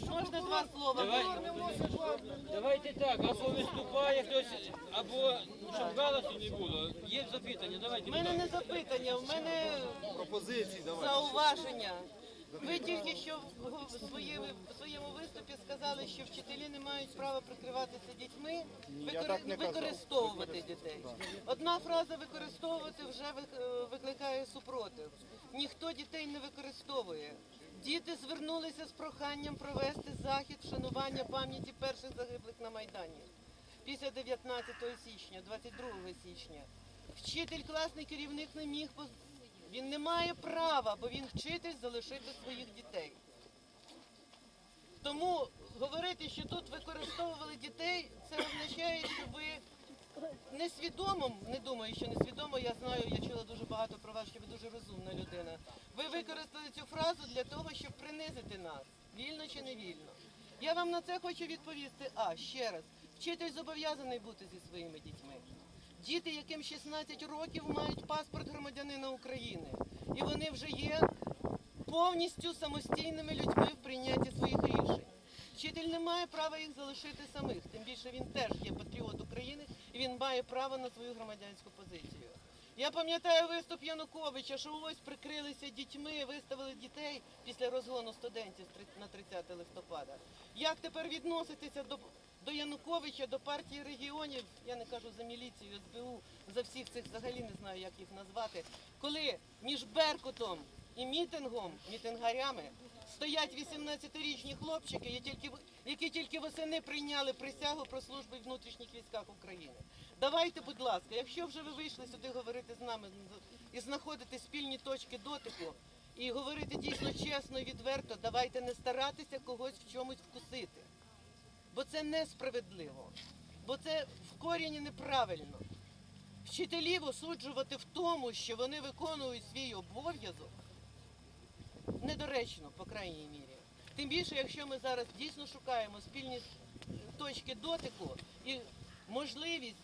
Можна два слова? Давай, давайте так, або виступає хтось, або щоб галасу не було. Є запитання, давайте. У мене не запитання, в мене зауваження. Ви тільки що в своєму, в своєму виступі сказали, що вчителі не мають права прикриватися дітьми, викори- використовувати дітей. Одна фраза використовувати вже вик- викликає супротив. Ніхто дітей не використовує. Діти звернулися з проханням провести захід вшанування пам'яті перших загиблих на Майдані після 19 січня, 22 січня. Вчитель, класний керівник не міг він не має права, бо він вчитель залишити своїх дітей. Тому говорити, що тут використовували дітей, це означає, несвідомо, не думаю, що несвідомо, я знаю, я чула дуже багато про вас, що ви дуже розумна людина. Ви використали цю фразу для того, щоб принизити нас, вільно чи не вільно. Я вам на це хочу відповісти. А, ще раз, вчитель зобов'язаний бути зі своїми дітьми. Діти, яким 16 років, мають паспорт громадянина України. І вони вже є повністю самостійними людьми в прийнятті своїх рішень. Вчитель не має права їх залишити самих, тим більше він теж є патріот України він має право на свою громадянську позицію. Я пам'ятаю виступ Януковича, що ось прикрилися дітьми, виставили дітей після розгону студентів на 30 листопада. Як тепер відноситися до, до Януковича, до партії регіонів, я не кажу за міліцію, СБУ, за всіх цих взагалі не знаю, як їх назвати, коли між Беркутом і мітингом, мітингарями, стоять 18-річні хлопчики, які тільки, восени прийняли присягу про службу в внутрішніх військах України. Давайте, будь ласка, якщо вже ви вийшли сюди говорити з нами і знаходити спільні точки дотику, і говорити дійсно чесно і відверто, давайте не старатися когось в чомусь вкусити. Бо це несправедливо, бо це в корінні неправильно. Вчителів осуджувати в тому, що вони виконують свій обов'язок, недоречно, по крайній мірі. Тим більше, якщо ми зараз дійсно шукаємо спільні точки дотику і можливість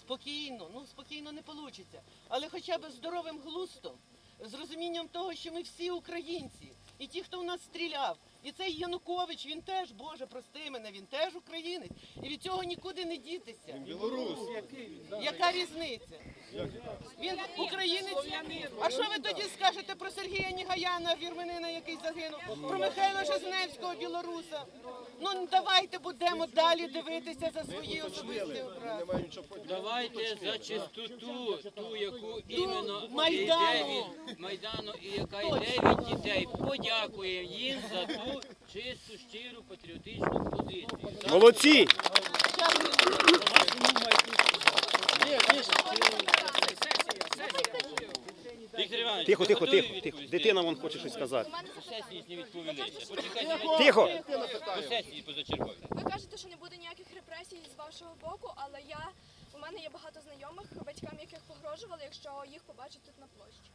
спокійно, ну спокійно не вийде, але хоча б здоровим глустом, з розумінням того, що ми всі українці, і ті, хто в нас стріляв, і цей Янукович, він теж, Боже, прости мене, він теж українець, і від цього нікуди не дітися. Білорус. Яка різниця? Він українець. А що ви тоді скажете про Сергія Нігаяна, вірменина, який загинув, про Михайла Жизневського, білоруса? Ну давайте будемо далі дивитися за свої особисті образи. Давайте за чистоту, ту, яку іменно Майдану. Майдану і яка йде від дітей. Подякуємо їм за ту чисту, щиру, патріотичну позицію. Молодці! Тихо, тихо, тихо, тихо. Дитина вон хоче щось сказати. Сесії не відповілися. Тихо! по сесії позачергові. Ви кажете, що не буде ніяких репресій з вашого боку, але я у мене є багато знайомих, батькам яких погрожували, якщо їх побачать тут на площі.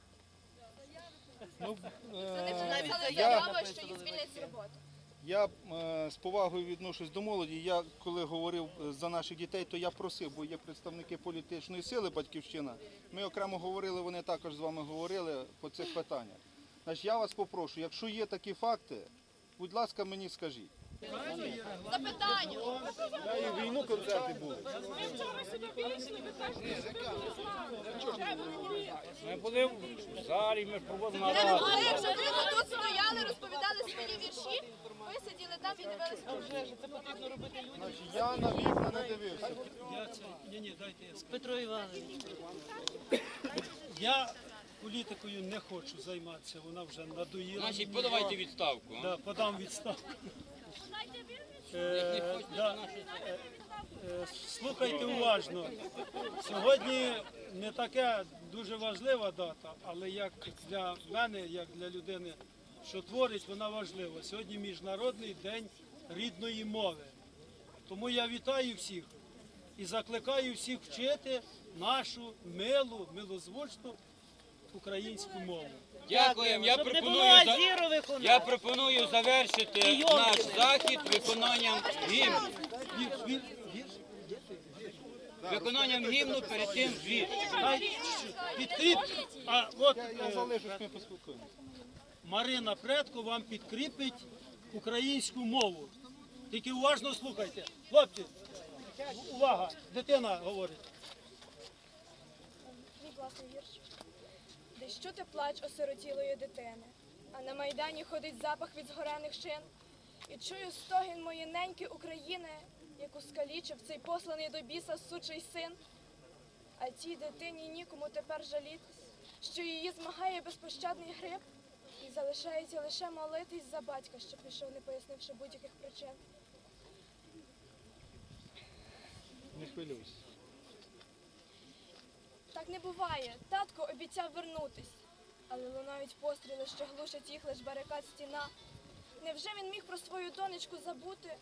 Вони вже написали заяви заяву, що їх звільнять з роботи. Я е, з повагою відношусь до молоді. Я коли говорив е, за наших дітей, то я просив, бо є представники політичної сили Батьківщина. Ми окремо говорили, вони також з вами говорили по цих питаннях. Значить, я вас попрошу, якщо є такі факти, будь ласка, мені скажіть. Запитання. І війну концерти були. Ми були в залі, ми проводили Ми нараду. були вже люди тут стояли, розповідали свої вірші. Ви сиділи там і дивилися. Вже ж це потрібно робити людям. Я на вікна не дивився. Петро Іванович. Я політикою не хочу займатися, вона вже надоїла. Значить, подавайте відставку. Да, подам відставку. Е, да, е, Слухайте уважно. Сьогодні не така дуже важлива дата, але як для мене, як для людини, що творить, вона важлива. Сьогодні Міжнародний день рідної мови. Тому я вітаю всіх і закликаю всіх вчити нашу милу, милозвучну українську мову. Дякуємо. Я пропоную за- Я пропоную завершити наш захід виконанням гімну. Виконанням гімну перед тим звіт. Підкріп. А от Я е, ми поспілкуємося. Марина Предко вам підкріпить українську мову. Тільки уважно слухайте. Хлопці, увага, дитина говорить. Мій власний вірш. Десь чути плач осиротілої дитини, а на майдані ходить запах від згорених шин. І чую стогін моєї неньки України, яку скалічив цей посланий до біса сучий син. А тій дитині нікому тепер жалітись, що її змагає безпощадний гриб, і залишається лише молитись за батька, що пішов, не пояснивши будь-яких причин. Не хвилюйся. Так не буває. Татко обіцяв вернутись. Але лунають постріли, що глушать їх лиш барикад стіна. Невже він міг про свою донечку забути?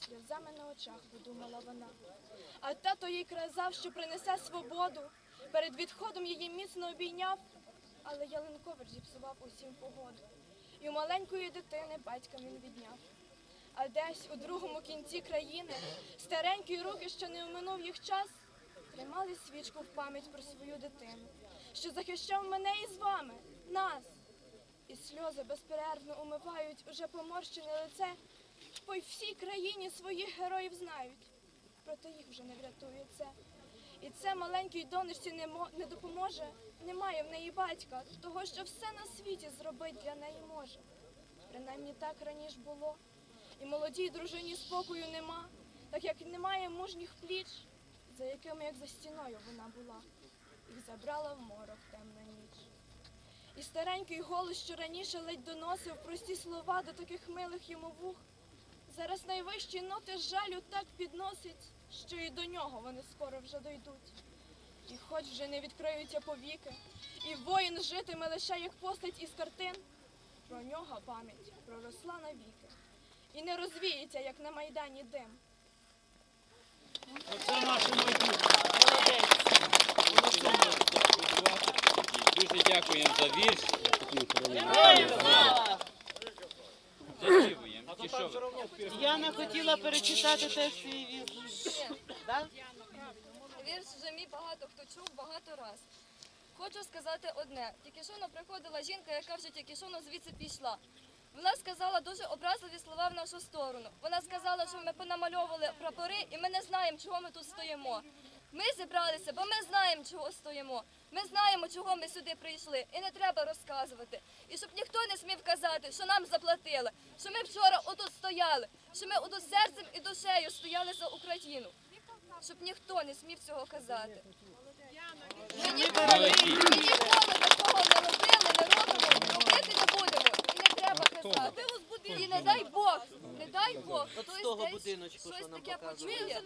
Сльозами на очах подумала вона. А тато їй казав, що принесе свободу. Перед відходом її міцно обійняв, але Ялинкович зіпсував усім погоду. І у маленької дитини батька він відняв. А десь у другому кінці країни старенькі руки, що не оминув їх час, тримали свічку в пам'ять про свою дитину, що захищав мене і з вами, нас. І сльози безперервно умивають уже поморщене лице, бо й всій країні своїх героїв знають. Проте їх вже не врятує це. І це маленькій донечці не, не допоможе. Немає в неї батька, того, що все на світі зробить для неї може. Принаймні так раніше було. І молодій дружині спокою нема, так як немає мужніх пліч, за якими, як за стіною, вона була. Їх забрала в морок темна ніч. І старенький голос, що раніше ледь доносив прості слова до таких милих йому вух, зараз найвищі ноти жалю так підносить, що і до нього вони скоро вже дойдуть. І хоч вже не відкриються повіки, і воїн житиме лише як постать із картин, про нього пам'ять проросла навіки, і не розвіється, як на майдані дим. Оце наше майбутнє. Дуже дякуємо за вірш. Яна хотіла перечитати теж свій вірш. Да? Вірш вже мій багато хто чув багато раз. Хочу сказати одне. Тільки що приходила жінка, яка вже тільки що звідси пішла. Вона сказала дуже образливі слова в нашу сторону. Вона сказала, що ми понамальовували прапори і ми не знаємо, чого ми тут стоїмо. Ми зібралися, бо ми знаємо, чого стоїмо. Ми знаємо, чого ми сюди прийшли, і не треба розказувати. І щоб ніхто не смів казати, що нам заплатили, що ми вчора отут стояли, що ми отут серцем і душею стояли за Україну. Щоб ніхто не смів цього казати. Ми ніколи, Молодці. ми ніколи такого не робили, не робимо, робити не будемо. І не треба казати. І не дай Бог, не дай Бог, От з хтось того десь будиночку, що щось нам таке показували. почує.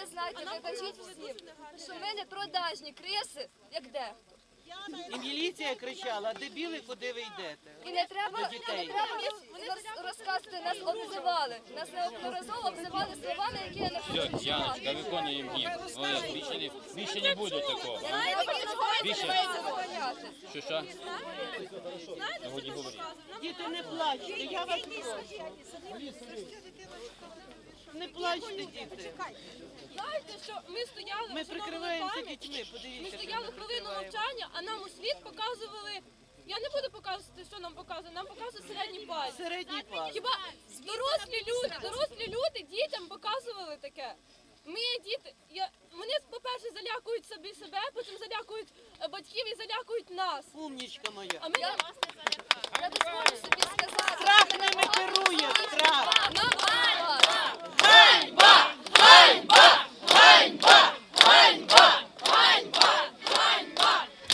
Ви знаєте, ви бачите всім, що ми не продажні криси, як дехто. І міліція кричала, дебіли, куди ви йдете? І не треба, До дітей. не треба нас роз- розказувати, нас обзивали. Нас неодноразово обзивали словами, які я не Все, хочу Яночка, виконуємо гімн. Молодець, більше не, більше не буде такого. Більше. Що, що? Годі говори. Діти, не плачте, я вас прошу. Не плачте, діти. Знаєте, що ми стояли Ми прикриваємося пам'ять, дітьми, подивіться. Ми стояли хвилину мовчання, а нам у світ показували. Я не буду показувати, що нам показує, нам показує середній палець. Середній пас. Хіба дорослі люди, дорослі люди дітям показували таке. Ми діти, я, вони, по-перше, залякують собі себе, потім залякують е, батьків і залякують нас. Умнічка моя. А ми Я, я дозволю собі сказати. Страх що керує, страх.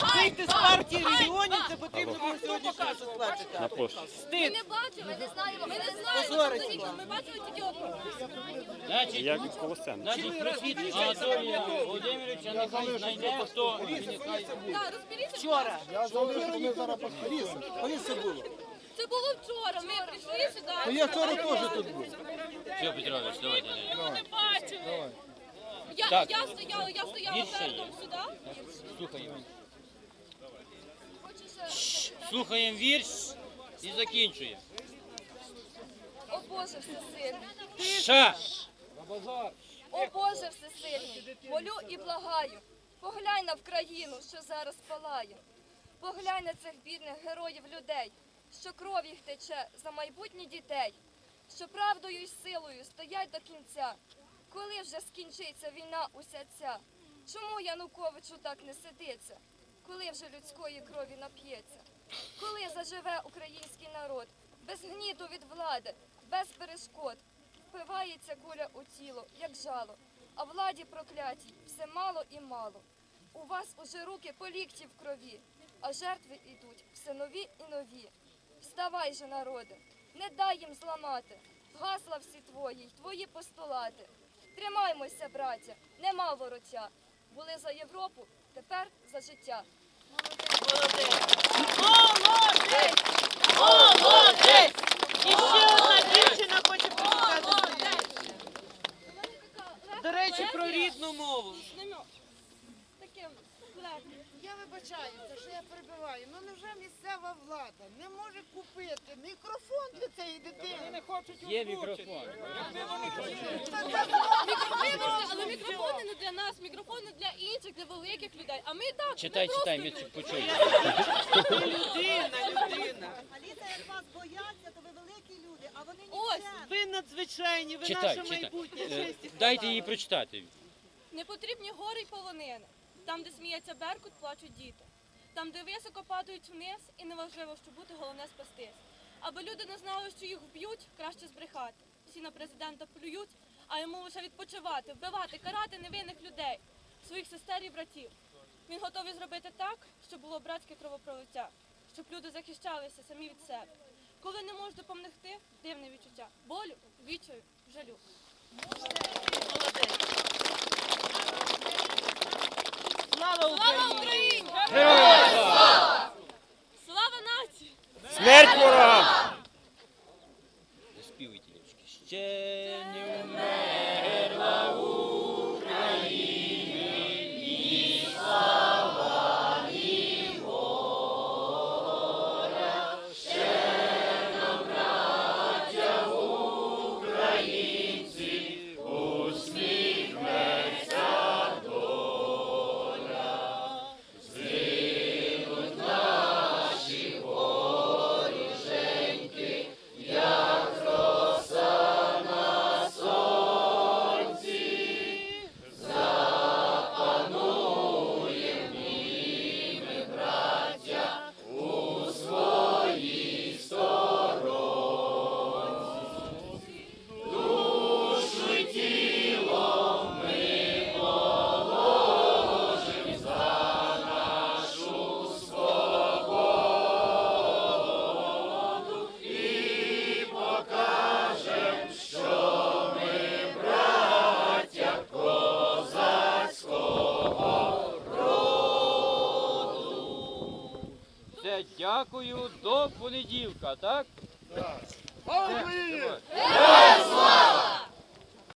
Нам Вийти з партії регіонів, це потрібно було сьогодні плачати. Ми Стид. не бачимо, ми не знаємо, ми не знаємо. Позорисько. Тільки Ми бачили тільки одного. Значить, значить просіть Анатолія Володимировича, нехай знайде, хто Так, розберіться. Вчора. Я залишу, вони зараз поліція. Це було вчора. Ми прийшли сюди. Ну я вчора теж тут був. Все, Петрович, давайте. Ми не бачили. Я, Так. я стояла, я стояла є. передом сюди. Слухаємо. Слухаємо вірш і закінчуємо. О Боже всесильний, Ша! о Боже всесильний, молю і благаю, поглянь на Вкраїну, що зараз палає. Поглянь на цих бідних героїв людей, що кров їх тече за майбутнє дітей. що правдою і силою стоять до кінця. Коли вже скінчиться війна уся ця? Чому Януковичу так не сидиться? Коли вже людської крові нап'ється? Коли заживе український народ без гніду від влади, без перешкод? Впивається куля у тіло, як жало, а владі проклятій все мало і мало. У вас уже руки по лікті в крові, а жертви йдуть все нові і нові. Вставай же, народи, не дай їм зламати. Гасла всі твої, й твої постулати. Тримаймося, браття, нема вороття. Були за Європу, тепер за життя. Молодець! Молодець! І ще одна дівчина хоче прочитати. До речі, про рідну мову. Я вибачаюся, що я перебиваю. Ну невже місцева влада не може купити мікрофон для цієї дитини? Є мікрофон. Але мікрофони не для нас, мікрофони для інших, для великих людей. А ми так, Читай, ми читай, просто ми почуємо. Людина, людина. Аліса, як вас бояться, то ви великі люди, а вони Ось, Ви надзвичайні, ви Читай, наше читай. майбутнє. Е, Дайте їй прочитати. Не потрібні гори й полонини. Там, де сміється беркут, плачуть діти. Там, де високо падають вниз, і неважливо, що бути, головне спастись. Аби люди не знали, що їх вб'ють, краще збрехати. Всі на президента плюють, а йому лише відпочивати, вбивати, карати невинних людей, своїх сестер і братів. Він готовий зробити так, щоб було братське кровопролиття, щоб люди захищалися самі від себе. Коли не можеш допомогти, дивне відчуття. Болю, відчаю, жалю. Слава Слава Україні! Героям Слава нації! Смерть ворогам! Заспівуйте, дівчатки. Ще понеділка, так? Так. Давай.